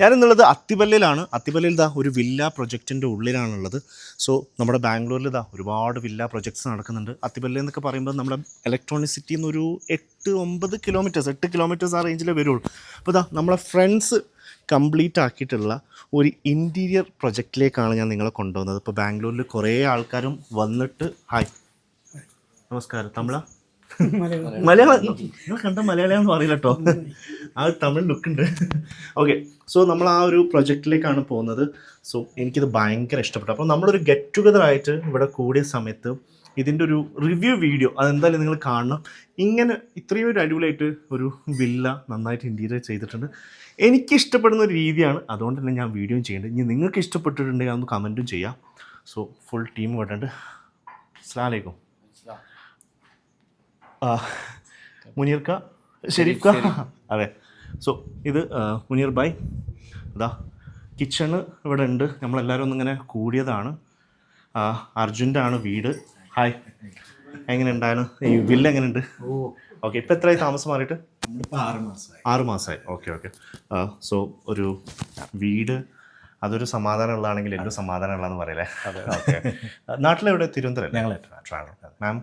ഞാനിന്നുള്ളത് അത്തിപ്പല്ലിലാണ് അത്തിപ്പല്ലിൽ ഇതാ ഒരു വില്ല പ്രൊജക്റ്റിന്റെ ഉള്ളിലാണുള്ളത്. സോ നമ്മുടെ ബാംഗ്ലൂരിൽ ഇതാ ഒരുപാട് വില്ല പ്രൊജക്ട്സ് നടക്കുന്നുണ്ട്. അത്തിപ്പല്ലി എന്നൊക്കെ പറയുമ്പോൾ നമ്മുടെ ഇലക്ട്രോണിക് എന്നൊരു എട്ട് ഒമ്പത് കിലോമീറ്റേഴ്സ് എട്ട് കിലോമീറ്റേഴ്സ് ആ റേഞ്ചിലേ വരുള്ളൂ അപ്പോൾ ഇതാ നമ്മളെ ഫ്രണ്ട്സ് കംപ്ലീറ്റ് ആക്കിയിട്ടുള്ള ഒരു ഇന്റീരിയർ പ്രൊജക്റ്റിലേക്കാണ് ഞാൻ നിങ്ങളെ കൊണ്ടുവന്നത്. ഇപ്പോൾ ബാംഗ്ലൂരിൽ കുറേ ആൾക്കാരും വന്നിട്ട് ഹായ്. നമസ്കാരം. തമിഴ മലയാളം. നിങ്ങൾ കണ്ട മലയാളിയാന്ന് പറയില്ല കേട്ടോ ആ ഒരു തമിഴ് ലുക്ക് ഉണ്ട്. ഓക്കെ സോ നമ്മൾ ആ ഒരു പ്രൊജക്റ്റിലേക്കാണ് പോകുന്നത്. സോ എനിക്കിത് ഭയങ്കര ഇഷ്ടപ്പെട്ടു. അപ്പോൾ നമ്മളൊരു ഗെറ്റ് ടുഗദർ ആയിട്ട് ഇവിടെ കൂടിയ സമയത്ത് ഇതിന്റെ ഒരു റിവ്യൂ വീഡിയോ അതെന്തായാലും നിങ്ങൾ കാണണം. ഇങ്ങനെ ഇത്രയും ഒരു അടിപൊളിയായിട്ട് ഒരു വില്ല നന്നായിട്ട് ഇന്റീരിയർ ചെയ്തിട്ടുണ്ട്. എനിക്ക് ഇഷ്ടപ്പെടുന്ന ഒരു രീതിയാണ്. അതുകൊണ്ട് തന്നെ ഞാൻ വീഡിയോയും ചെയ്യുന്നുണ്ട്. ഇനി നിങ്ങൾക്ക് ഇഷ്ടപ്പെട്ടിട്ടുണ്ടെങ്കിൽ അതൊന്ന് കമന്റും ചെയ്യാം. സോ ഫുൾ ടീം ഇവിടെ ഉണ്ട്. അസ്സാം വലൈക്കും ആ, മുനീർക്ക ഷെരീഫ് ക അതെ. സോ ഇത് മുനീർ ബായ് ഇതാ കിച്ചണ് ഇവിടെ ഉണ്ട്. നമ്മളെല്ലാവരും ഒന്നിങ്ങനെ കൂടിയതാണ്. അർജുന്റെ ആണ് വീട്. ഹായ് എങ്ങനെ ഉണ്ടായിരുന്നു ഈ വില്ല എങ്ങനെയുണ്ട്? ഓക്കെ ഇപ്പം എത്രയായി താമസം മാറിയിട്ട്? ആറ് മാസമായി. ആറ് മാസമായി. ഓക്കെ ഓക്കെ സോ ഒരു വീട് അതൊരു സമാധാനമുള്ളതാണെങ്കിൽ എന്ത് സമാധാനമുള്ളതെന്ന് പറയല്ലേ? ഓക്കെ നാട്ടിലെവിടെ? തിരുവനന്തപുരം ഞങ്ങൾ മാം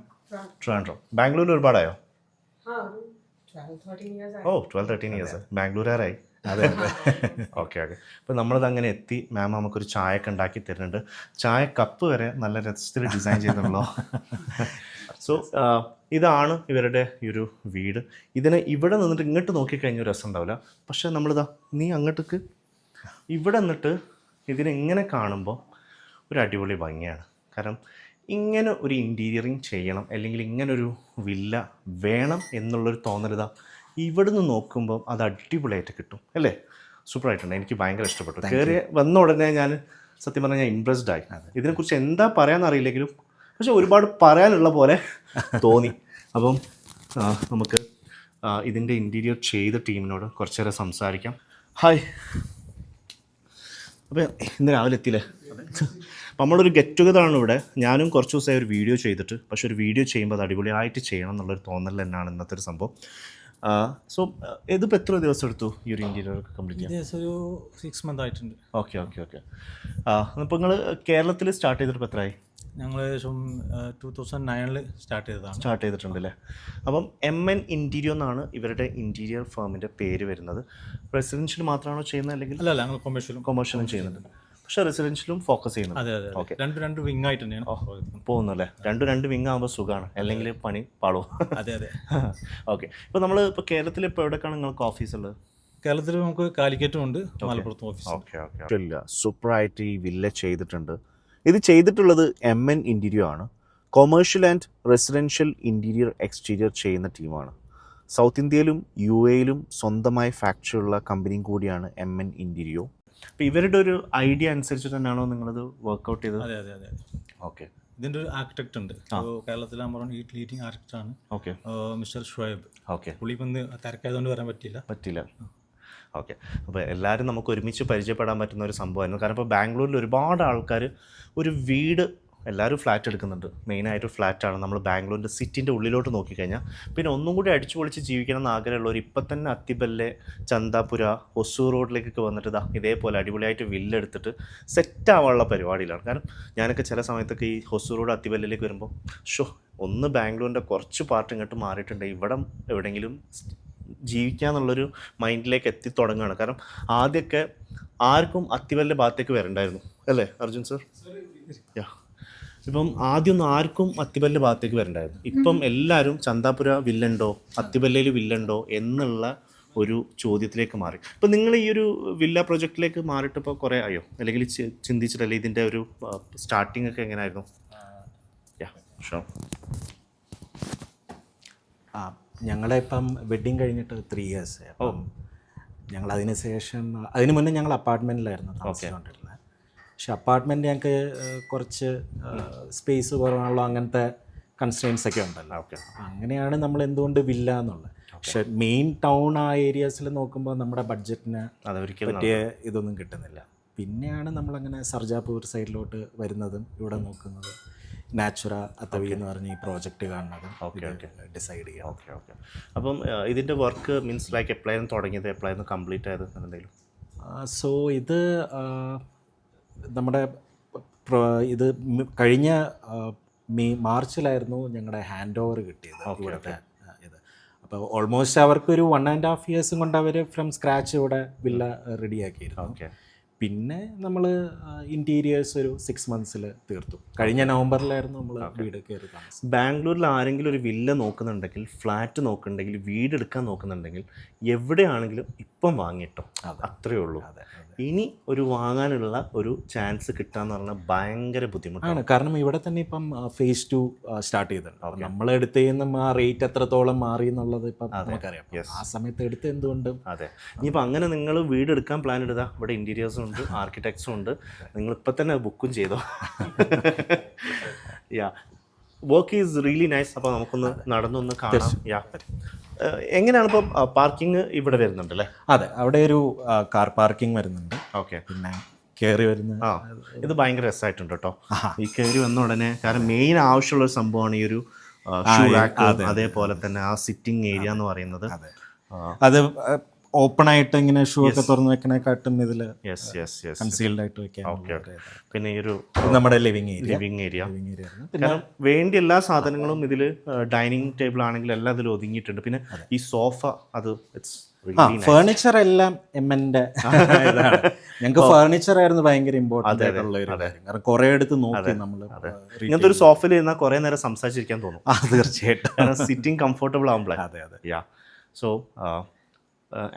ട്രാൻഡ്രം ബാംഗ്ലൂരിൽ ഒരുപാടായോ? ഓ ട്വൽവ് തേർട്ടീൻ ഇയേഴ്സ് ബാംഗ്ലൂരുകാരായി അതെ ഓക്കെ ഓക്കെ. അപ്പോൾ നമ്മളത് അങ്ങനെ എത്തി. മാം നമുക്കൊരു ചായ ഒക്കെ ഉണ്ടാക്കി തരുന്നുണ്ട്. ചായ കപ്പ് വരെ നല്ല രസത്തിൽ ഡിസൈൻ ചെയ്തിട്ടുള്ളോ സോ ഇതാണ് ഇവരുടെ ഈ ഒരു വീട്. ഇതിനെ ഇവിടെ നിന്നിട്ട് ഇങ്ങോട്ട് നോക്കിക്കഴിഞ്ഞാൽ രസം ഉണ്ടാവില്ല. പക്ഷേ നമ്മളിതാ നീ അങ്ങോട്ടേക്ക്. ഇവിടെ നിന്നിട്ട് ഇതിനെ ഇങ്ങനെ കാണുമ്പോൾ ഒരു അടിപൊളി ഭംഗിയാണ്. കാരണം ഇങ്ങനെ ഒരു ഇന്റീരിയറിങ് ചെയ്യണം അല്ലെങ്കിൽ ഇങ്ങനൊരു വില്ല വേണം എന്നുള്ളൊരു തോന്നലത ഇവിടുന്ന് നോക്കുമ്പം നോക്കുമ്പോൾ അത് അടിപൊളിയായിട്ട് കിട്ടും അല്ലേ? സൂപ്പറായിട്ടുണ്ട്. എനിക്ക് ഭയങ്കര ഇഷ്ടപ്പെട്ടു. കയറി വന്ന ഉടനെ ഞാൻ സത്യം പറഞ്ഞാൽ ഞാൻ ഇമ്പ്രസ്ഡ് ആയി. ഇതിനെക്കുറിച്ച് എന്താ പറയാമെന്നറിയില്ലെങ്കിലും പക്ഷെ ഒരുപാട് പറയാനുള്ള പോലെ തോന്നി. അപ്പം നമുക്ക് ഇതിന്റെ ഇന്റീരിയർ ചെയ്ത ടീമിനോട് കുറച്ച് നേരം സംസാരിക്കാം. ഹായ് അപ്പം ഇന്ന് രാവിലെ എത്തിയില്ലേ? അപ്പം നമ്മളൊരു ഗെറ്റ് ടുഗദർ ആണ് ഇവിടെ. ഞാനും കുറച്ച് ദിവസമായി ഒരു വീഡിയോ ചെയ്തിട്ട് പക്ഷെ ഒരു വീഡിയോ ചെയ്യുമ്പോൾ അത് അടിപൊളിയായിട്ട് ചെയ്യണം എന്നുള്ളൊരു തോന്നൽ തന്നെയാണ് ഇന്നത്തെ ഒരു സംഭവം. സോ ഇതിപ്പോൾ എത്ര ദിവസം എടുത്തു ഈ ഒരു ഇന്റീരിയർ കംപ്ലീറ്റ് ചെയ്യാൻ? ഒരു സിക്സ് മന്ത് ആയിട്ടുണ്ട്. ഓക്കെ ഓക്കെ ഓക്കെ അപ്പോൾ നിങ്ങൾ കേരളത്തിൽ സ്റ്റാർട്ട് ചെയ്തിട്ട് എത്രയായി ഞങ്ങൾ ഏകദേശം ടൂ തൗസൻഡ് നയനിൽ സ്റ്റാർട്ട് ചെയ്തതാണ്. സ്റ്റാർട്ട് ചെയ്തിട്ടുണ്ട് അല്ലേ അപ്പം എം എൻ ഇന്റീരിയോ എന്നാണ് ഇവരുടെ ഇന്റീരിയർ ഫേമിന്റെ പേര് വരുന്നത്. റെസിഡൻഷ്യൽ മാത്രമാണോ ചെയ്യുന്നത് അല്ലെങ്കിൽ അല്ല അല്ല ഞങ്ങൾ കൊമേഴ്ഷ്യലും കൊമേഴ്ഷ്യലും ചെയ്യുന്നുണ്ട് പക്ഷേ റെസിഡൻഷ്യലും ഫോക്കസ് ചെയ്യുന്നത്. അതെ അതെ Okay. രണ്ട് രണ്ട് വിങ് ആയിട്ട് തന്നെയാണ് പോയത്. പോകുന്നു അല്ലേ രണ്ട് രണ്ട് വിങ് ആകുമ്പോൾ സുഖമാണ് അല്ലെങ്കിൽ പണി പാളോ. അതെ അതെ. ഓക്കെ ഇപ്പോൾ നമ്മൾ ഇപ്പോൾ കേരളത്തിൽ ഇപ്പോൾ എവിടെയൊക്കെയാണ് നിങ്ങൾക്ക് ഓഫീസ് ഉള്ളത്? കേരളത്തിൽ നമുക്ക് കാലിക്കറ്റും ഉണ്ട് മലപ്പുറത്തും ഓഫീസ് ഓക്കെ ഓക്കെ ഇല്ല. സൂപ്പറായിട്ട് ഈ വില്ല ചെയ്തിട്ടുണ്ട്. ഇത് ചെയ്തിട്ടുള്ളത് എം എൻ ഇന്റീരിയർ ആണ്. Commercial and residential interior exterior ചെയ്യുന്ന ടീമാണ് സൗത്ത് ഇന്ത്യയിലും യു എയിലും സ്വന്തമായി ഫാക്ടറി ഉള്ള കമ്പനിയും കൂടിയാണ് എം എൻ ഇന്റീരിയോ അപ്പോൾ ഇവരുടെ ഒരു ഐഡിയ അനുസരിച്ച് തന്നെയാണോ നിങ്ങളത് വർക്കൗട്ട് ചെയ്തത്? അതെ അതെ അതെ ഓക്കെ ഇതിന്റെ ഒരു ആർക്കിടെക്ട് ഉണ്ട്. കേരളത്തിൽ കേരളത്തിലെ നമ്പർ ലീഡിങ് ആർക്കിടെക്ട് ആണ്. ഓക്കെ മിസ്റ്റർ ഷുഹൈബ് ഓക്കെ പുള്ളി ഇപ്പം തിരക്കായതുകൊണ്ട് വരാൻ പറ്റില്ല പറ്റില്ല ഓക്കെ അപ്പോൾ എല്ലാവരും നമുക്ക് ഒരുമിച്ച് പരിചയപ്പെടാൻ പറ്റുന്ന ഒരു സംഭവമായിരുന്നു. കാരണം ഇപ്പോൾ ബാംഗ്ലൂരിൽ ഒരുപാട് ആൾക്കാർ ഒരു വീട് എല്ലാവരും ഫ്ലാറ്റ് എടുക്കുന്നുണ്ട്. മെയിനായിട്ട് ഫ്ലാറ്റാണ് നമ്മൾ ബാംഗ്ലൂരിന്റെ സിറ്റിന്റെ ഉള്ളിലോട്ട് നോക്കിക്കഴിഞ്ഞാൽ പിന്നെ ഒന്നും കൂടി അടിച്ചു പൊളിച്ച് ജീവിക്കണം എന്ന് ആഗ്രഹമുള്ളവർ ഇപ്പം തന്നെ അത്തിബല്ലെ ചന്താപുര ഒസൂർ റോഡിലേക്കൊക്കെ വന്നിട്ട് ഇതാ ഇതേപോലെ അടിപൊളിയായിട്ട് വില്ലെടുത്തിട്ട് സെറ്റ് ആവാനുള്ള പരിപാടിയിലാണ്. കാരണം ഞാനൊക്കെ ചില സമയത്തൊക്കെ ഈ ഹൊസൂർ റോഡ് അത്തിബല്ലിലേക്ക് വരുമ്പോൾ ഷോ ഒന്ന് ബാംഗ്ലൂരിന്റെ കുറച്ച് പാർട്ട് ഇങ്ങോട്ട് മാറിയിട്ടുണ്ട്. ഇവിടെ എവിടെയെങ്കിലും ജീവിക്കാന്നുള്ളൊരു മൈൻഡിലേക്ക് എത്തി തുടങ്ങുകയാണ്. കാരണം ആദ്യമൊക്കെ ആർക്കും അത്തിവല്ല ഭാഗത്തേക്ക് വരണ്ടായിരുന്നു. അല്ലേ അർജുൻ സർ യാ ഇപ്പം ആദ്യമൊന്നും ആർക്കും അത്തിബല്ല ഭാഗത്തേക്ക് വരണ്ടായിരുന്നു. ഇപ്പം എല്ലാവരും ചന്താപുര വില്ലുണ്ടോ അത്തിബല്ലയിൽ വില്ലുണ്ടോ എന്നുള്ള ഒരു ചോദ്യത്തിലേക്ക് മാറി. ഇപ്പം നിങ്ങൾ ഈ ഒരു വില്ല പ്രൊജക്റ്റിലേക്ക് മാറിയിട്ട് ഇപ്പോൾ കുറേ ആയോ? അല്ലെങ്കിൽ ചിന്തിച്ചിട്ടല്ലേ ഇതിന്റെ ഒരു സ്റ്റാർട്ടിംഗ് ഒക്കെ എങ്ങനെയായിരുന്നു യാ ഷോ ആ ഞങ്ങളെ ഇപ്പം വെഡ്ഡിങ് കഴിഞ്ഞിട്ട് ത്രീ ഇയേഴ്സ് അപ്പം ഞങ്ങൾ അതിന് ശേഷം അതിന് മുന്നേ ഞങ്ങൾ അപ്പാർട്ട്മെന്റിലായിരുന്നു താമസിച്ചുകൊണ്ടിരുന്നത് പക്ഷെ അപ്പാർട്ട്മെന്റ് ഞങ്ങൾക്ക് കുറച്ച് സ്പേസ് കുറവാണല്ലോ അങ്ങനത്തെ കൺസ്ട്രെയിൻസ് ഒക്കെ ഉണ്ടല്ലോ. ഓക്കെ അങ്ങനെയാണ് നമ്മൾ എന്തുകൊണ്ട് വില്ല എന്നുള്ളത്. പക്ഷെ മെയിൻ ടൗൺ ആ ഏരിയാസിൽ നോക്കുമ്പോൾ നമ്മുടെ ബഡ്ജറ്റിന് അതൊരിക്കലും പറ്റിയ ഇതൊന്നും കിട്ടുന്നില്ല. പിന്നെയാണ് നമ്മളങ്ങനെ സർജാപൂർ സൈഡിലോട്ട് വരുന്നതും ഇവിടെ നോക്കുന്നതും. നാച്ചുറ അത്തവി എന്ന് പറഞ്ഞ ഈ പ്രോജക്റ്റ് കാണുന്നതും ഡിസൈഡ് ചെയ്യാം. ഓക്കെ ഓക്കെ അപ്പം ഇതിന്റെ വർക്ക് മീൻസ് ലൈക്ക് എപ്പോഴായിരുന്നു തുടങ്ങിയത്? എപ്പോഴായിരുന്നു കംപ്ലീറ്റ് ആയത്? എന്തെങ്കിലും? സോ ഇത് നമ്മുടെ ഇത് കഴിഞ്ഞ മെയ് മാർച്ചിലായിരുന്നു ഞങ്ങളുടെ ഹാൻഡ് ഓവർ കിട്ടിയത് ഇവിടുത്തെ ഇത്. അപ്പോൾ ഓൾമോസ്റ്റ് അവർക്ക് ഒരു വൺ ആൻഡ് ഹാഫ് ഇയേഴ്സും കൊണ്ട് അവർ ഫ്രം സ്ക്രാച്ച് ഇവിടെ വില്ല റെഡിയാക്കിയിരുന്നു ഓക്കെ. പിന്നെ നമ്മൾ ഇന്റീരിയേഴ്സ് ഒരു സിക്സ് മന്ത്സിൽ തീർത്തു. കഴിഞ്ഞ നവംബറിലായിരുന്നു നമ്മൾ വീട് കയറി താമസം ബാംഗ്ലൂരിൽ ആരെങ്കിലും ഒരു വില്ല നോക്കുന്നുണ്ടെങ്കിൽ ഫ്ലാറ്റ് നോക്കുന്നുണ്ടെങ്കിൽ വീട് എടുക്കാൻ നോക്കുന്നുണ്ടെങ്കിൽ എവിടെയാണെങ്കിലും ഇപ്പം വാങ്ങിട്ടോ അത്രയേ ഉള്ളൂ. ഇനി ഒരു വാങ്ങാനുള്ള ഒരു ചാൻസ് കിട്ടാന്ന് പറഞ്ഞാൽ ഭയങ്കര ബുദ്ധിമുട്ടാണ്. കാരണം ഇവിടെ തന്നെ ഇപ്പം ഫേസ് ടു സ്റ്റാർട്ട് ചെയ്തിട്ടുണ്ട്. നമ്മൾ എടുത്ത് നിന്നും ആ റേറ്റ് എത്രത്തോളം മാറി എന്നുള്ളത് ഇപ്പം നമുക്കറിയാം. ആ സമയത്ത് എടുത്ത് എന്തുകൊണ്ടും? അതെ. ഇനിയിപ്പോൾ അങ്ങനെ നിങ്ങൾ വീട് എടുക്കാൻ പ്ലാൻ ഇടുക. ഇവിടെ ഇന്റീരിയേഴ്സും ഉണ്ട് ആർക്കിടെക്ട്സും ഉണ്ട്. നിങ്ങൾ ഇപ്പം തന്നെ ബുക്കും ചെയ്തോ? Yeah work is really nice അപ്പോൾ നമുക്കൊന്ന് നടന്നൊന്ന് കാണാം. യാ എങ്ങനെയാണ് ഇപ്പം പാർക്കിംഗ് ഇവിടെ വരുന്നുണ്ട് അല്ലേ? അതെ അവിടെ ഒരു കാർ പാർക്കിംഗ് വരുന്നുണ്ട്. ഓക്കെ പിന്നെ കയറി വരുന്ന ആ ഇത് ഭയങ്കര രസമായിട്ടുണ്ട് കേട്ടോ. ഈ കയറി വന്ന ഉടനെ കാരണം മെയിൻ ആവശ്യമുള്ള ഒരു സംഭവമാണ് ഈ ഒരു അതേപോലെ തന്നെ ആ സിറ്റിംഗ് ഏരിയ എന്ന് പറയുന്നത്. അതെ. അത് ഓപ്പൺ ആയിട്ട് ഇങ്ങനെ ഷൂ ഒക്കെ തുറന്ന് വെക്കണേക്കാട്ടും ഇതിൽ കൺസീൽഡ് ആയിട്ട് വെക്കാൻ പിന്നെ ഈ ഒരു നമ്മുടെ ലിവിങ് ഏരിയ ലിവിങ് ഏരിയ പിന്നെ വേണ്ട എല്ലാ സാധനങ്ങളും ഇതിൽ ഡൈനിങ് ടേബിൾ ആണെങ്കിലും എല്ലാം ഇതിൽ ഒതുങ്ങിയിട്ടുണ്ട്. പിന്നെ ഈ സോഫ അത് ഇറ്റ്സ് ഫേർണിച്ചർ എല്ലാം എമ്മന്റെ ഞങ്ങൾക്ക് ഫേർണിച്ചർ ആയിരുന്നു ഭയങ്കര ഇമ്പോർട്ടന്റ് ആയിട്ടുള്ള ഒരു കാര്യം. കാരണം കുറെ എടുത്ത് നോക്കി നമ്മൾ ഇങ്ങനത്തെ ഒരു സോഫയിൽ ഇരുന്നാൽ കുറെ നേരം സംസാരിച്ചിരിക്കാൻ തോന്നും. തീർച്ചയായിട്ടും. സിറ്റിംഗ് കംഫർട്ടബിൾ ആകുമ്പോഴേ അതെ അതെ. യാ സോ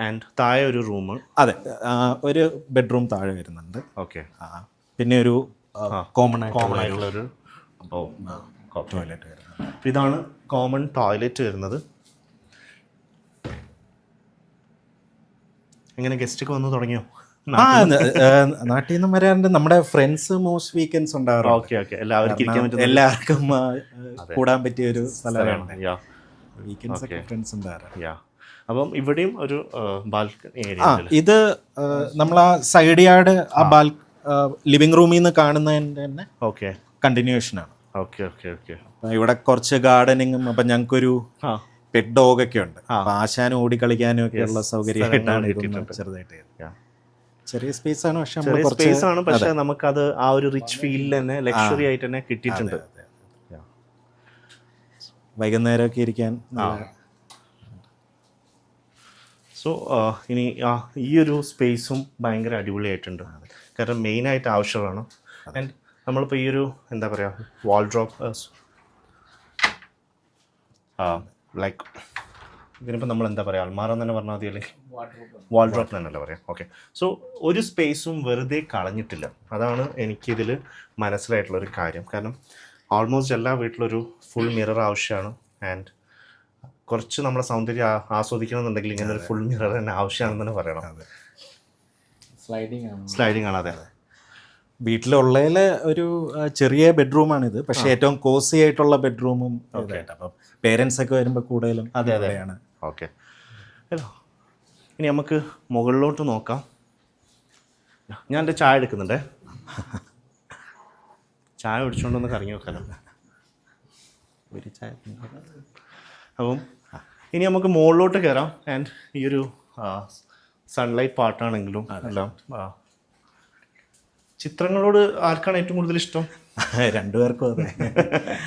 ആൻഡ് താഴെ ഒരു റൂം അതെ. ഒരു ബെഡ്റൂം താഴെ വരുന്നുണ്ട്. ഓക്കെ പിന്നെ ഒരു കോമൺ കോമൺ ആയിട്ടുള്ള ഒരു ടോയ്ലറ്റ് വരുന്നത്. ഇതാണ് കോമൺ ടോയ്ലറ്റ് വരുന്നത്. എങ്ങനെ ഗസ്റ്റ് ഒക്കെ വന്ന് തുടങ്ങിയോ? നാട്ടിൽ നിന്ന്? വരാറുണ്ട്. നമ്മുടെ ഫ്രണ്ട്സ് മോസ്റ്റ് വീക്കെൻഡ്സ് ഓക്കെ എല്ലാവർക്കും എല്ലാവർക്കും കൂടാൻ പറ്റിയ ഒരു സ്ഥലമാണ്. വീക്കെൻഡ്സ് ഒക്കെ ഫ്രണ്ട്സ് ഉണ്ടാവാറ് യാ അപ്പം ഇവിടെയും ഒരു ബാൽക്കണി ഏരിയ ആ ഇത് നമ്മൾ ആ സൈഡ് യാർഡ് ആ ബാൽ ലിവിംഗ് റൂമിൽ നിന്ന് കാണുന്നതിന്റെ തന്നെ ഓക്കെ. കണ്ടിന്യൂഷൻ ആണ്. Okay okay okay. ഇവിടെ കുറച്ച് ഗാർഡനിങ്ങും അപ്പം ഞങ്ങൾക്കൊരു ആ. പെറ്റ് ഡോഗ് ഒക്കെ ഉണ്ട്. ആശാനും ഓടിക്കളിക്കാനും ഒക്കെ ഉള്ള സൗകര്യമായിട്ടാണ് ഇതൊന്ന് ചെറുതായിട്ട്. ചെറിയ സ്പേസ് ആണ് പക്ഷെ ചെറിയ സ്പേസ് ആണ് പക്ഷെ നമുക്കത് ആ ഒരു റിച്ച് ഫീലിൽ തന്നെ ലക്ഷറി ആയിട്ട് തന്നെ കിട്ടിയിട്ടുണ്ട്. വൈകുന്നേരമൊക്കെ ഇരിക്കാൻ സോ ഇനി ആ ഈ ഒരു സ്പേസും ഭയങ്കര അടിപൊളിയായിട്ടുണ്ട്. കാരണം മെയിനായിട്ട് ആവശ്യമാണ്. ആൻഡ് നമ്മളിപ്പോൾ ഈ ഒരു എന്താ പറയുക വാൾ ഡ്രോപ്പ് ലൈക്ക് ഇതിനിപ്പോൾ നമ്മൾ എന്താ പറയുക അൽമാറ എന്ന് തന്നെ പറഞ്ഞാൽ മതി അല്ലെങ്കിൽ വാൾ ഡ്രോപ്പ് തന്നെയല്ല പറയാം? ഓക്കെ സോ ഒരു സ്പേസും വെറുതെ കളഞ്ഞിട്ടില്ല. അതാണ് എനിക്കിതിൽ മനസ്സിലായിട്ടുള്ള ഒരു കാര്യം. കാരണം ഓൾമോസ്റ്റ് എല്ലാ വീട്ടിലൊരു ഫുൾ മിറർ ആവശ്യമാണ്. ആൻഡ് കുറച്ച് നമ്മുടെ സൗന്ദര്യം ആസ്വദിക്കണമെന്നുണ്ടെങ്കിൽ ഇങ്ങനെ ഒരു ഫുൾ മിറർ തന്നെ ആവശ്യമാണെന്ന് തന്നെ പറയണം സ്ലൈഡിങ് ആണ്. സ്ലൈഡിങ് ആണ് അതെ. വീട്ടിലുള്ളതിൽ ഒരു ചെറിയ ബെഡ്റൂമാണിത്. പക്ഷേ ഏറ്റവും കോസി ആയിട്ടുള്ള ബെഡ്റൂമും ഓക്കെ അപ്പം പേരൻസ് ഒക്കെ വരുമ്പോൾ കൂടുതലും അതെ, അതെ. ഇവിടെയാണ്. Okay hello. ഇനി നമുക്ക് മുകളിലോട്ട് നോക്കാം. ഞാൻ എന്റെ ചായ എടുക്കുന്നുണ്ടേ. ചായ കുടിച്ചുകൊണ്ടൊന്ന് കറങ്ങി വെക്കാനല്ല ഒരു ചായ അപ്പം ഇനി നമുക്ക് മുകളിലോട്ട് കയറാം ആൻഡ് ഈ ഒരു സൺലൈറ്റ് പാട്ടാണെങ്കിലും എല്ലാം. ചിത്രങ്ങളോട് ആർക്കാണ് ഏറ്റവും കൂടുതൽ ഇഷ്ടം? രണ്ടുപേർക്കും അതെ.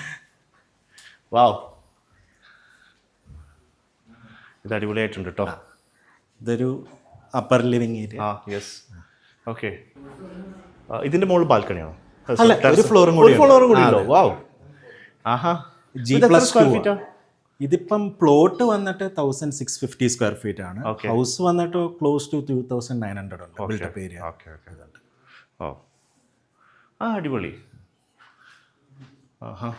വാവ്. ഇത് അടിപൊളിയായിട്ടുണ്ട് കേട്ടോ ഇതൊരു അപ്പർ ലിവിങ് ഏരിയ ആ യെസ് ഓക്കെ ഇതിന്റെ മുകളിൽ ബാൽക്കണിയാണോ? അല്ല, ഒരു ഫ്ലോറും കൂടി ഫ്ലോറും കൂടി ഉണ്ടോ? വാവ്. ആഹാ. ജി പ്ലസ് സ്ക്വയർ ആ? ഇതിപ്പം പ്ലോട്ട് വന്നിട്ട് thousand six fifty square feet ആണ്. ഹൗസ് വന്നിട്ട് close to two thousand nine hundred ഉണ്ട്. Build up area okay okay oh ആ അടിപൊളി. ആഹാ.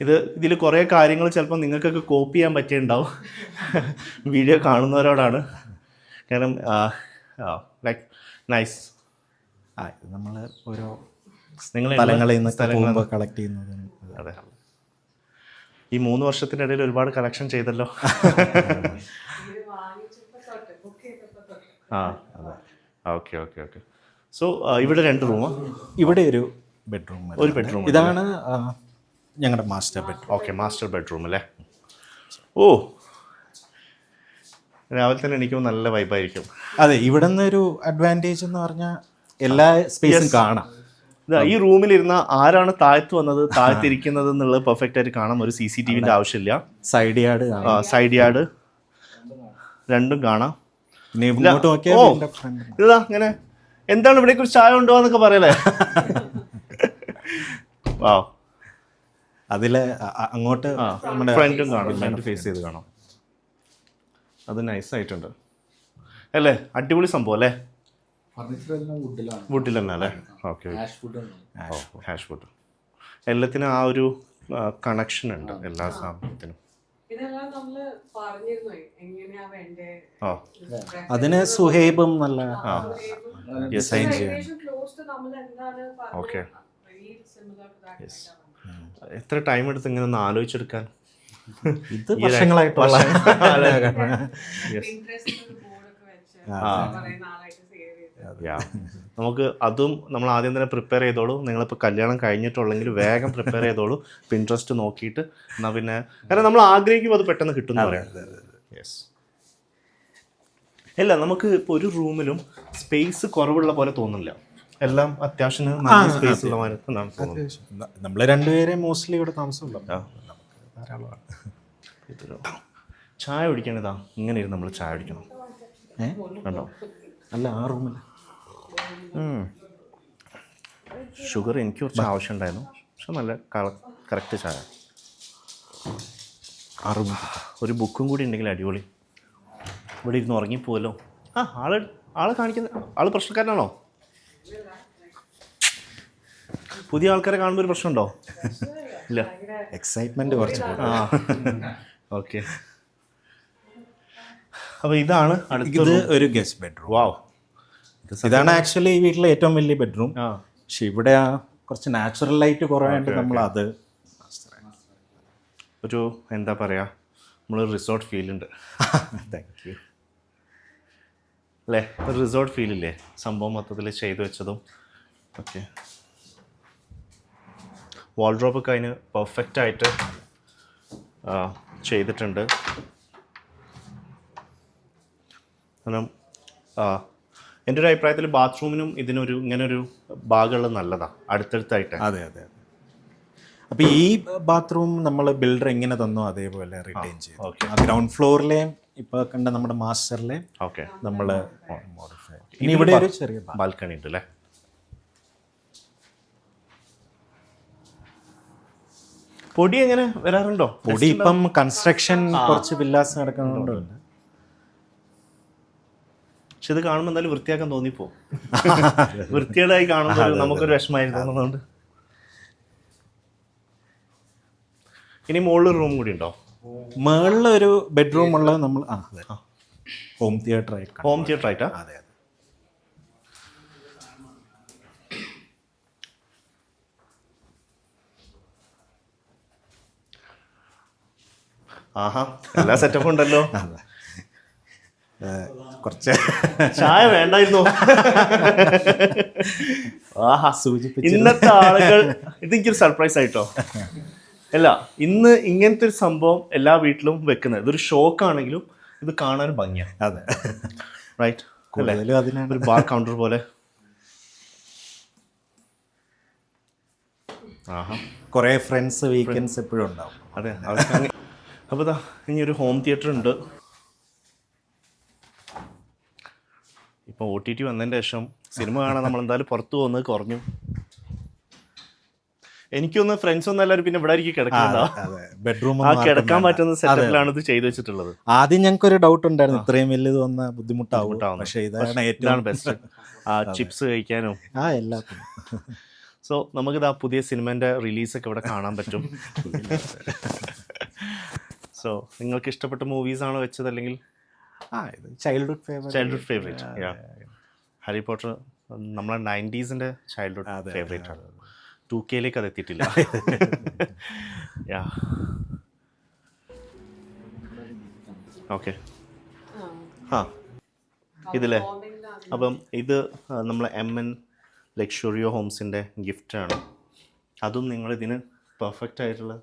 ഇത് ഇതിൽ കുറേ കാര്യങ്ങൾ ചിലപ്പോൾ നിങ്ങൾക്കൊക്കെ കോപ്പി ചെയ്യാൻ പറ്റിയിട്ടുണ്ടാവും. വീഡിയോ കാണുന്നവരോടാണ്. കാരണം ലൈക്ക് നൈസ് ആ നമ്മൾ ഓരോ നിങ്ങൾ സ്ഥലങ്ങളിൽ നിന്ന് കളക്ട് ചെയ്യുന്നത് അതെ. ഈ മൂന്ന് വർഷത്തിനിടയിൽ ഒരുപാട് കളക്ഷൻ ചെയ്തല്ലോ. ആ ഓക്കെ ഓക്കെ ഓക്കെ. സോ ഇവിടെ രണ്ട് റൂമാ ഇവിടെ ഒരു ബെഡ്റൂം ഒരു ബെഡ്റൂം ഇതാണ് ഞങ്ങളുടെ master bedroom okay master bedroom അല്ലേ? ഓ രാവിലെ തന്നെ എനിക്ക് നല്ല വൈബായിരിക്കും അതെ ഇവിടെ ഒരു അഡ്വാന്റേജ് എന്ന് പറഞ്ഞാൽ എല്ലാ സ്പേസും കാണാം. ഈ റൂമിലിരുന്ന ആരാണ് താഴ്ത്തു വന്നത് താഴ്ത്തിരിക്കുന്നത് എന്നുള്ളത് പെർഫെക്റ്റ് ആയിട്ട് കാണാം. ഒരു സി സി ടി വിന്റെ ആവശ്യമില്ല. സൈഡ് യാർഡ് സൈഡ് യാർഡ് രണ്ടും കാണാം. ഓ. ഇതാ അങ്ങനെ എന്താണ് ഇവിടെ കുറിച്ച് ചായ ഉണ്ടോ എന്നൊക്കെ പറയലേ വാ അതിൽ അങ്ങോട്ട് ഫ്രണ്ടും കാണാം ഫ്രണ്ട് ഫേസ് ചെയ്ത് കാണാം. അത് നൈസ് ആയിട്ടുണ്ട്. അല്ലേ? അടിപൊളി സംഭവം അല്ലേ? വുഡിൽ തന്നെ അല്ലേ ഓക്കെ ഹാഷ് വുഡ് എല്ലാത്തിനും ആ ഒരു കണക്ഷൻ ഉണ്ട് എല്ലാ സാധനത്തിനും. അതിന് സുഹൈബും നല്ല എത്ര ടൈം എടുത്ത് ഇങ്ങനെ ഒന്ന് ആലോചിച്ചെടുക്കാൻ? ഇത് വർഷങ്ങളായിട്ടുള്ള ഇൻട്രസ്റ്റ്. നമുക്ക് അതും നമ്മൾ ആദ്യം തന്നെ പ്രിപ്പയർ ചെയ്തോളൂ. നിങ്ങളിപ്പോൾ കല്യാണം കഴിഞ്ഞിട്ടുള്ളെങ്കിൽ വേഗം പ്രിപ്പയർ ചെയ്തോളൂ. പിൻട്രസ്റ്റ് നോക്കിയിട്ട് എന്നാൽ പിന്നെ കാരണം നമ്മൾ ആഗ്രഹിക്കുമ്പോൾ അത് പെട്ടെന്ന് കിട്ടും അല്ല പറയാം. യെസ് ഇല്ല നമുക്ക് ഇപ്പോൾ ഒരു റൂമിലും സ്പേസ് കുറവുള്ള പോലെ തോന്നില്ല എല്ലാം അത്യാവശ്യം സ്പേസ് ഉള്ള മാതിരി തോന്നുന്നത്. നമ്മൾ രണ്ടുപേരെ മോസ്റ്റ്ലി ഇവിടെ താമസമുണ്ടോ ചായ കുടിക്കണതാ ഇങ്ങനെ ഇരുന്ന് നമ്മൾ ചായ കുടിക്കണം. ഏ? കണ്ടോ? അല്ല ആ റൂമിൽ ഷുഗർ എനിക്ക് കുറച്ച് ആവശ്യം ഉണ്ടായിരുന്നു പക്ഷെ നല്ല കറക്റ്റ് ചായ. അറുപ ഒരു ബുക്കും കൂടി ഉണ്ടെങ്കിൽ അടിപൊളി. ഇവിടെ ഇരുന്ന് ഉറങ്ങിപ്പോവല്ലോ ആ ആൾ ആളെ കാണിക്കുന്ന ആൾ പ്രശ്നക്കാരനാണോ? പുതിയ ആൾക്കാരെ കാണുമ്പോൾ ഒരു പ്രശ്നമുണ്ടോ? ഇല്ല. എക്സൈറ്റ്മെന്റ് കുറച്ച് ആ. ഓക്കെ അപ്പോൾ ഇതാണ് അടുത്തത് ഒരു ഗസ്റ്റ് ബെഡ്റൂം വാവ് ഇതാണ് ആക്ച്വലി ഈ വീട്ടിലെ ഏറ്റവും വലിയ ബെഡ്റൂം പക്ഷെ ഇവിടെ ആ കുറച്ച് നാച്ചുറൽ ലൈറ്റ് കുറവായിട്ട് നമ്മൾ അത് ഒരു എന്താ പറയുക നമ്മൾ റിസോർട്ട് ഫീൽ ഉണ്ട്. താങ്ക് യു അല്ലേ? ഒരു റിസോർട്ട് ഫീൽ ഇല്ലേ? സംഭവം മൊത്തത്തിൽ ചെയ്തു വെച്ചതും. ഓക്കെ വാൾഡ്രോപ്പൊക്കെ അതിന് പെർഫെക്റ്റ് ആയിട്ട് ചെയ്തിട്ടുണ്ട്. കാരണം എന്റെ ഒരു അഭിപ്രായത്തിൽ ബാത്റൂമിനും ഇതിനൊരു ഇങ്ങനൊരു ഭാഗമുള്ള നല്ലതാണ് അടുത്തടുത്തായിട്ട് അതെ അതെ അതെ. അപ്പൊ ഈ ബാത്റൂം നമ്മൾ ബിൽഡർ എങ്ങനെ തന്നോ അതേപോലെ okay. ആ ഗ്രൗണ്ട് ഫ്ലോറിലെയും ഇപ്പൊ കണ്ട നമ്മുടെ മാസ്റ്ററിലെയും ഓക്കെ നമ്മൾ മോഡിഫൈ ഇനി ഇവിടെ ഒരു ചെറിയ ബാൽക്കണി ഉണ്ട് അല്ലേ? പൊടി എങ്ങനെ വരാറുണ്ടോ? പൊടി ഇപ്പം കൺസ്ട്രക്ഷൻ കുറച്ച് വില്ലാസ് നടക്കുന്നുണ്ട് പക്ഷെ ഇത് കാണുമ്പോൾ എന്തായാലും വൃത്തിയാക്കാൻ തോന്നിപ്പോ വൃത്തികേടായി കാണുമ്പോൾ നമുക്കൊരു വിഷമായിരുന്നു തോന്നുന്നുണ്ട്. ഇനി മുകളിൽ റൂം കൂടി ഉണ്ടോ? മുകളിലൊരു ഒരു ബെഡ്റൂം ഉള്ള നമ്മൾ ആ അതെ. ഹോം തിയേറ്റർ ആയിട്ട് ഹോം തിയേറ്റർ ആയിട്ടാ? അതെ അതെ. ആഹാ എല്ലാ സെറ്റപ്പ് ഉണ്ടല്ലോ. അതെ. കുറച്ച് ചായ വേണ്ടായിരുന്നു. ആഹാ സൂചിപ്പിച്ചു ഇന്നത്തെ ആളുകൾ ഇതെനിക്കൊരു സർപ്രൈസ് ആയിട്ടോ. അല്ല ഇന്ന് ഇങ്ങനത്തെ ഒരു സംഭവം എല്ലാ വീട്ടിലും വെക്കുന്നത്. ഇതൊരു ഷോക്കാണെങ്കിലും ഇത് കാണാൻ ഭംഗിയാണ് അതെ. റൈറ്റ് കൂടുതലും അതിനാണ്. ഒരു ബാർ കൗണ്ടർ പോലെ. ആഹാ. കുറേ ഫ്രണ്ട്സ് വീക്കെൻഡ്സ് എപ്പോഴും ഉണ്ടാവും. അതെ അപ്പൊ അപ്പോൾ ഇനി ഒരു ഹോം തിയേറ്റർ ഉണ്ട്. ഇപ്പോൾ ഒ ടി ടി വന്നതിന്റെ ശേഷം സിനിമ കാണാൻ നമ്മൾ എന്തായാലും പുറത്തു പോകുന്നത് കുറഞ്ഞു. എനിക്കൊന്ന് ഫ്രണ്ട്സ് ഒന്നും എല്ലാവരും പിന്നെ ഇവിടെ ആയിരിക്കും കിടക്കുന്നതാ. അതെ ബെഡ്റൂം ആ കിടക്കാൻ പറ്റുന്ന സെറ്റപ്പിലാണ് ഇത് ചെയ്തു വെച്ചിട്ടുള്ളത്. ആദ്യം ഞങ്ങൾക്ക് ഒരു ഡൗട്ട് ഉണ്ടായിരുന്നു ഇത്രയും വലിയത് വന്ന ബുദ്ധിമുട്ടാവും. പക്ഷെ ഇതാണ് ഏറ്റവും ബെസ്റ്റ് ആ ചിപ്സ് കഴിക്കാനും. ആ എല്ലാത്തിനും. സോ നമുക്കിത് ആ പുതിയ സിനിമേന്റെ റിലീസൊക്കെ ഇവിടെ കാണാൻ പറ്റും. സോ നിങ്ങൾക്ക് ഇഷ്ടപ്പെട്ട മൂവീസാണോ വെച്ചത് അല്ലെങ്കിൽ childhood favourite childhood favourite Harry Potter നമ്മളെ നയന്റീസിന്റെ ചൈൽഡ്ഹുഡ് ഫേവറേറ്റ് ആണ്. ടു കെയിലേക്ക് അത് എത്തിയിട്ടില്ല. ഓക്കെ ആ ഇതില്ലേ അപ്പം ഇത് നമ്മളെ എം എൻ ലക്ഷറിയോ ഹോംസിന്റെ ആണ്. അതും നിങ്ങൾ ഇതിന് പെർഫെക്റ്റ് ആയിട്ടുള്ള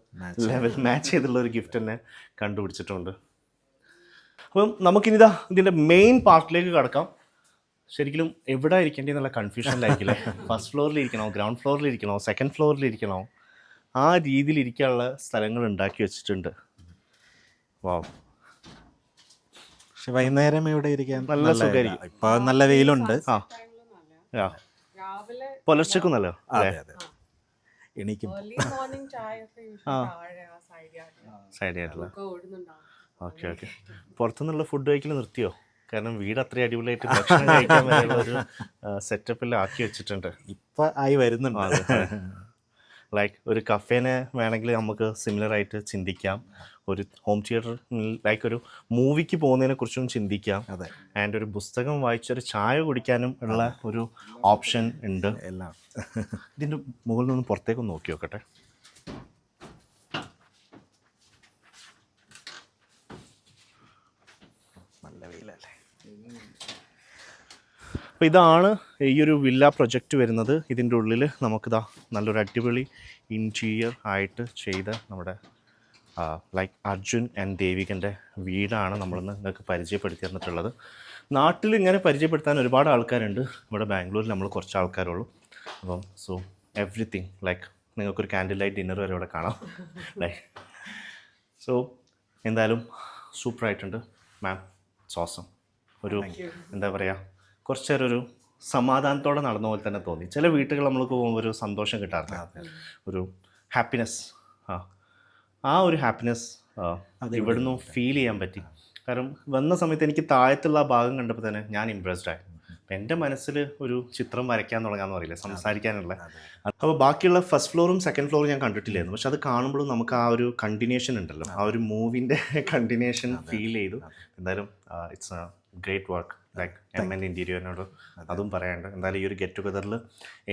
ലെവൽ മാച്ച് ചെയ്തുള്ള ഒരു ഗിഫ്റ്റ് തന്നെ കണ്ടുപിടിച്ചിട്ടുണ്ട്. അപ്പം നമുക്കിനിതാ ഇതിന്റെ മെയിൻ പാർട്ടിലേക്ക് കടക്കാം. ശരിക്കും എവിടെ ഇരിക്കേണ്ടതെന്നുള്ള കൺഫ്യൂഷനിലായിരിക്കില്ലേ ഫസ്റ്റ് ഫ്ലോറിൽ ഇരിക്കണോ? ഗ്രൗണ്ട് ഫ്ലോറിൽ ഇരിക്കണോ? സെക്കൻഡ് ഫ്ലോറിൽ ഇരിക്കണോ? ആ രീതിയിൽ ഇരിക്കാനുള്ള സ്ഥലങ്ങൾ ഉണ്ടാക്കി വെച്ചിട്ടുണ്ട്. വാവ് പക്ഷെ വൈകുന്നേരം ഇവിടെ ഇരിക്കാൻ നല്ല സുഖമായിരിക്കും ഇപ്പൊ നല്ല വെയിലുണ്ട്. ആ. ആ. രാവിലെ പുലർച്ചക്കും നല്ല അതെ അതെ. എണീക്കും സൈഡ് ആയിട്ടുള്ള. Okay okay. പുറത്തുനിന്നുള്ള ഫുഡ് കഴിക്കൽ നിർത്തിയോ? കാരണം വീട് അത്ര അടിപൊളിയായിട്ട് ഭക്ഷണം കഴിക്കാൻ വരെയുള്ള ഒരു സെറ്റപ്പിൽ ആക്കി വെച്ചിട്ടുണ്ട്. ഇപ്പം ആയി വരുന്നുണ്ട്. ലൈക്ക് ഒരു കഫേനെ വേണമെങ്കിൽ നമുക്ക് സിമിലർ ആയിട്ട് ചിന്തിക്കാം. ഒരു ഹോം തിയേറ്റർ ലൈക്ക് ഒരു മൂവിക്ക് പോകുന്നതിനെ കുറിച്ചും ചിന്തിക്കാം. അതെ. ആൻഡ് ഒരു പുസ്തകം വായിച്ചൊരു ചായ കുടിക്കാനും ഉള്ള ഒരു ഓപ്ഷൻ ഉണ്ട്. എല്ലാം. ഇതിന്റെ മുകളിൽ നിന്ന് പുറത്തേക്ക് നോക്കി നോക്കട്ടെ. അപ്പോൾ ഇതാണ് ഈ ഒരു വില്ല പ്രൊജക്റ്റ് വരുന്നത്. ഇതിന്റെ ഉള്ളിൽ നമുക്കിതാ നല്ലൊരു അടിപൊളി ഇന്റീരിയർ ആയിട്ട് ചെയ്ത നമ്മുടെ ലൈക്ക് അർജുൻ ആൻഡ് ദേവികന്റെ വീടാണ് നമ്മളിന്ന് നിങ്ങൾക്ക് പരിചയപ്പെടുത്തി തന്നിട്ടുള്ളത് നാട്ടിൽ ഇങ്ങനെ പരിചയപ്പെടുത്താൻ ഒരുപാട് ആൾക്കാരുണ്ട്. ഇവിടെ ബാംഗ്ലൂരിൽ നമ്മൾ കുറച്ച് ആൾക്കാരുള്ളൂ. അപ്പം സോ എവ്രിതിങ് ലൈക്ക് നിങ്ങൾക്കൊരു ക്യാൻഡിൽ ലൈറ്റ് ഡിന്നർ വരെ ഇവിടെ കാണാം. ലൈക്ക് സോ എന്തായാലും സൂപ്പറായിട്ടുണ്ട് മാം സോസം ഒരു എന്താ പറയുക കുറച്ച് നേരം ഒരു സമാധാനത്തോടെ നടന്ന പോലെ തന്നെ തോന്നി. ചില വീട്ടുകൾ നമ്മൾക്ക് പോകുമ്പോൾ ഒരു സന്തോഷം കിട്ടാറില്ല. ഒരു ഹാപ്പിനെസ് ആ ആ ഒരു ഹാപ്പിനെസ് ഇവിടുന്ന് ഫീൽ ചെയ്യാൻ പറ്റി. കാരണം വന്ന സമയത്ത് എനിക്ക് താഴത്തുള്ള ആ ഭാഗം കണ്ടപ്പോൾ തന്നെ ഞാൻ ഇമ്പ്രസ്ഡ് ആയി. എന്റെ മനസ്സിൽ ഒരു ചിത്രം വരയ്ക്കാൻ തുടങ്ങാന്ന് പറയില്ല? സംസാരിക്കാനുള്ള. അപ്പോൾ ബാക്കിയുള്ള ഫസ്റ്റ് ഫ്ലോറും സെക്കൻഡ് ഫ്ലോറും ഞാൻ കണ്ടിട്ടില്ലായിരുന്നു. പക്ഷെ അത് കാണുമ്പോഴും നമുക്ക് ആ ഒരു കണ്ടിന്യൂഷൻ ഉണ്ടല്ലോ. ആ ഒരു മൂവിന്റെ കണ്ടിന്യൂഷൻ ഫീൽ ചെയ്തു. എന്തായാലും it's great work like M N ഇന്റീരിയറിനോട് അതും. പറയാനുണ്ട്. എന്തായാലും ഈ ഒരു ഗെറ്റ് ടുഗദറിൽ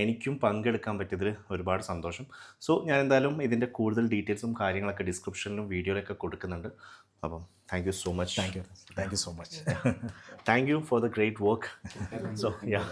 എനിക്കും പങ്കെടുക്കാൻ പറ്റിയതിൽ ഒരുപാട് സന്തോഷം. സോ ഞാൻ എന്തായാലും ഇതിന്റെ കൂടുതൽ ഡീറ്റെയിൽസും കാര്യങ്ങളൊക്കെ ഡിസ്ക്രിപ്ഷനിലും വീഡിയോയിലൊക്കെ കൊടുക്കുന്നുണ്ട്. അപ്പം thank you so much thank you thank you so much thank you for the great work so yeah